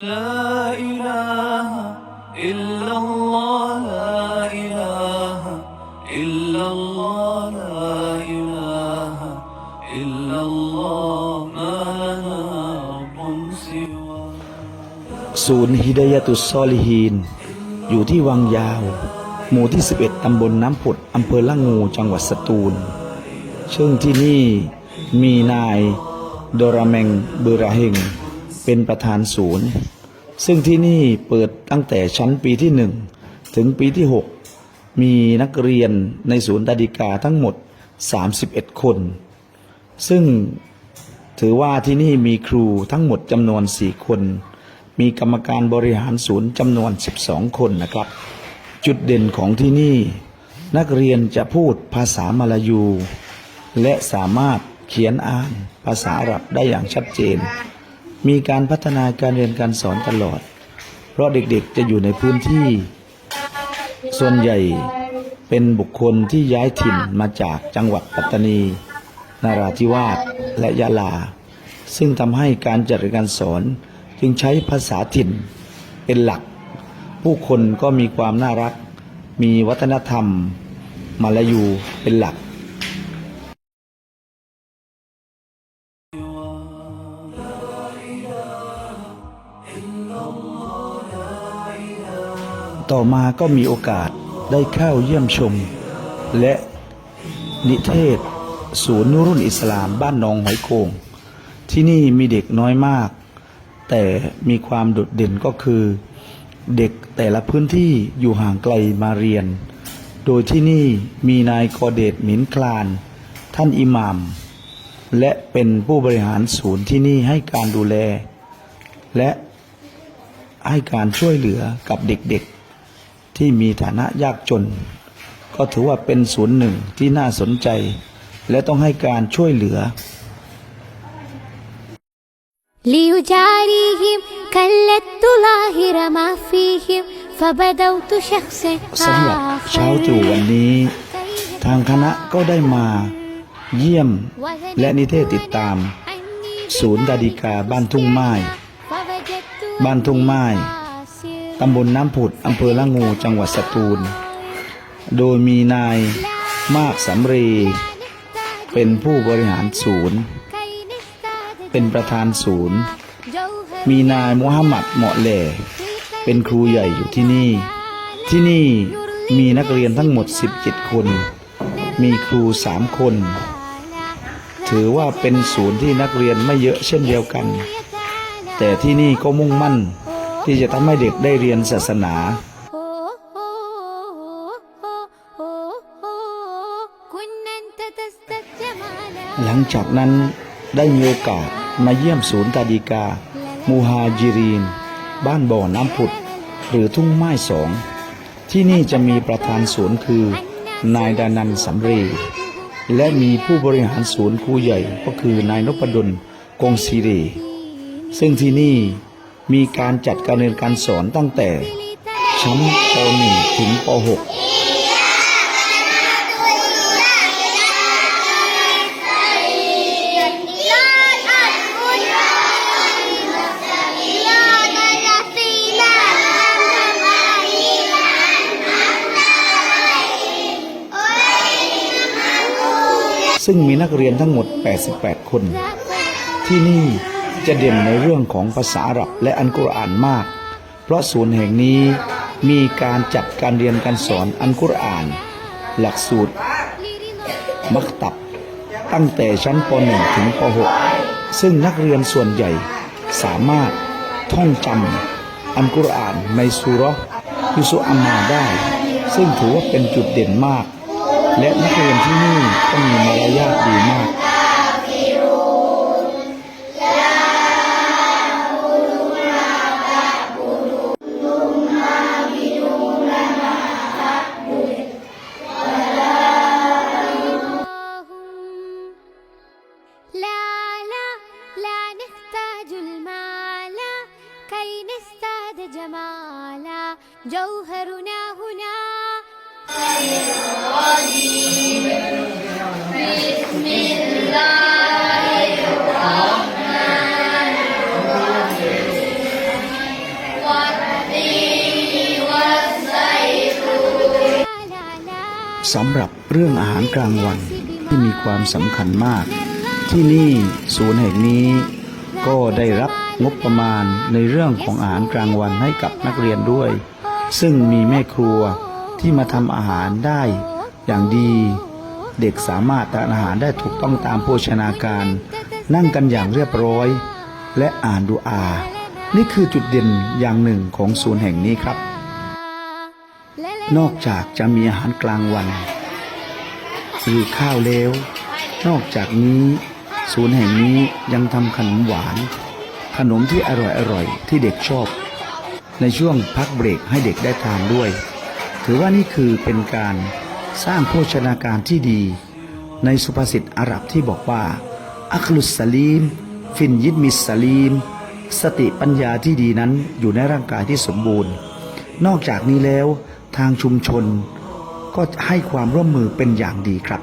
لا إله إلا الله لا إله إلا الله لا إله إلا الله ما لنا رب سواه ศูนย์ฮิดายะตุสซอลิฮีน อยู่ที่วังยาว หมู่ที่ 11 ตำบลน้ำผุด อำเภอละงู จังหวัดสตูล ซึ่งที่นี่มีนายโดราเมงเบอราเฮง เป็นประธานศูนย์ ซึ่งที่นี่เปิดตั้งแต่ชั้นปีที่1ถึงปีที่6มีนักเรียนในศูนย์ตาดิกาทั้งหมด 31 คน ซึ่งถือว่าที่นี่มีครูทั้งหมดจำนวน 4 คน มีกรรมการบริหารศูนย์จำนวน 12 คนนะครับ จุดเด่นของที่นี่ นักเรียนจะพูดภาษามลายู และสามารถเขียนอ่านภาษาอาหรับได้อย่างชัดเจน มีการพัฒนาการเรียนการสอนตลอด เพราะเด็กๆจะอยู่ในพื้นที่ ส่วนใหญ่เป็นบุคคลที่ย้ายถิ่นมาจากจังหวัดปัตตานี นาราธิวาสและยะลา ซึ่งทำให้การจัดการสอนจึงใช้ภาษาถิ่นเป็นหลัก ผู้คนก็มีความน่ารัก มีวัฒนธรรมมาลายูเป็นหลัก ต่อมาก็มีโอกาสได้เข้าเยี่ยมชม และนิเทศ ศูนย์นุรุนอิสลามบ้านนองหอยโขงที่นี่มีเด็กน้อยมาก แต่มีความโดดเด่นก็คือ เด็กแต่ละพื้นที่อยู่ห่างไกลมาเรียน โดยที่นี่มีนายกอเดตหมินคลาน ท่านอิหมาม และเป็นผู้บริหารศูนย์ที่นี่ให้การดูแล และให้การช่วยเหลือกับเด็กๆ ที่มีฐานะยากจน ก็ถือว่าเป็นศูนย์หนึ่งที่น่าสนใจ และต้องให้การช่วยเหลือ ليجاريهم كلت ظاهر ما فيهم فبدوت شخص สำหรับเช้าจู่วันนี้ ทางคณะก็ได้มาเยี่ยมและนิเทศติดตาม ศูนย์ดาดิกาบ้านทุ่งไม้ บ้านทุ่งไม้ ตำบลน้ำผุดอำเภอละงูจังหวัดสตูล โดยมีนายมากสำเรีเป็นผู้บริหารศูนย์ เป็นประธานศูนย์ มีนายมุฮัมมัดเหมาะแหล่เป็นครูใหญ่อยู่ที่นี่ ที่นี่มีนักเรียนทั้งหมด 17 คน มีครูสามคน ถือว่าเป็นศูนย์ที่นักเรียนไม่เยอะเช่นเดียวกัน แต่ที่นี่ก็มุ่งมั่น ที่จะทำให้เด็กได้เรียนศาสนา หลังจากนั้นได้มีโอกาสมาเยี่ยมศูนย์ตาดีกา มูฮาจิรีน บ้านบ่อน้ำผุด หรือทุ่งไม้สอง ที่นี่จะมีประธานศูนย์คือนายดานันสำเรและมีผู้บริหารศูนย์ครูใหญ่ก็คือนายนพดลกงศิริซึ่งที่นี่ มีการจัดการเรียนการสอนตั้งแต่ ชั้นป .1 ถึงป .6 ซึ่งมีนักเรียนทั้งหมด 88 คน ที่นี่ จะเด่นในเรื่องของภาษาอาหรับและอันกุรอานมาก เพราะศูนย์แห่งนี้มีการจัดการเรียนการสอนอันกุรอาน หลักสูตร มักตับ ตั้งแต่ชั้นป .1 ถึงป .6 ซึ่งนักเรียนส่วนใหญ่สามารถท่องจำอันกุรอานในสุรยุสุอัมมาได้ ซึ่งถือว่าเป็นจุดเด่นมาก และนักเรียนที่นี่ก็มีมารยาทดีมาก جوهرنا هنا بسم الله สำหรับเรื่องอาหารกลางวันที่มีความสำคัญมาก ที่นี่ศูนย์แห่งนี้ก็ได้รับงบประมาณในเรื่องของอาหารกลางวันให้กับนักเรียนด้วย ซึ่งมีแม่ครัวที่มาทำอาหารได้อย่างดี เด็กสามารถทานอาหารได้ถูกต้องตามโภชนาการ นั่งกันอย่างเรียบร้อย และอ่านดูอา นี่คือจุดเด่นอย่างหนึ่งของศูนย์แห่งนี้ครับ นอกจากจะมีอาหารกลางวันหรือข้าวแล้ว นอกจากนี้ศูนย์แห่งนี้ยังทำขนมหวาน ขนมที่อร่อยๆที่เด็กชอบ ในช่วงพักเบรกให้เด็กได้ทานด้วย ถือว่านี่คือเป็นการสร้างโภชนาการที่ดี ในสุภาษิตอาหรับที่บอกว่า อัคลุสสลีม ฟินยิดมิสสลีม สติปัญญาที่ดีนั้นอยู่ในร่างกายที่สมบูรณ์ นอกจากนี้แล้วทางชุมชนก็ให้ความร่วมมือเป็นอย่างดีครับ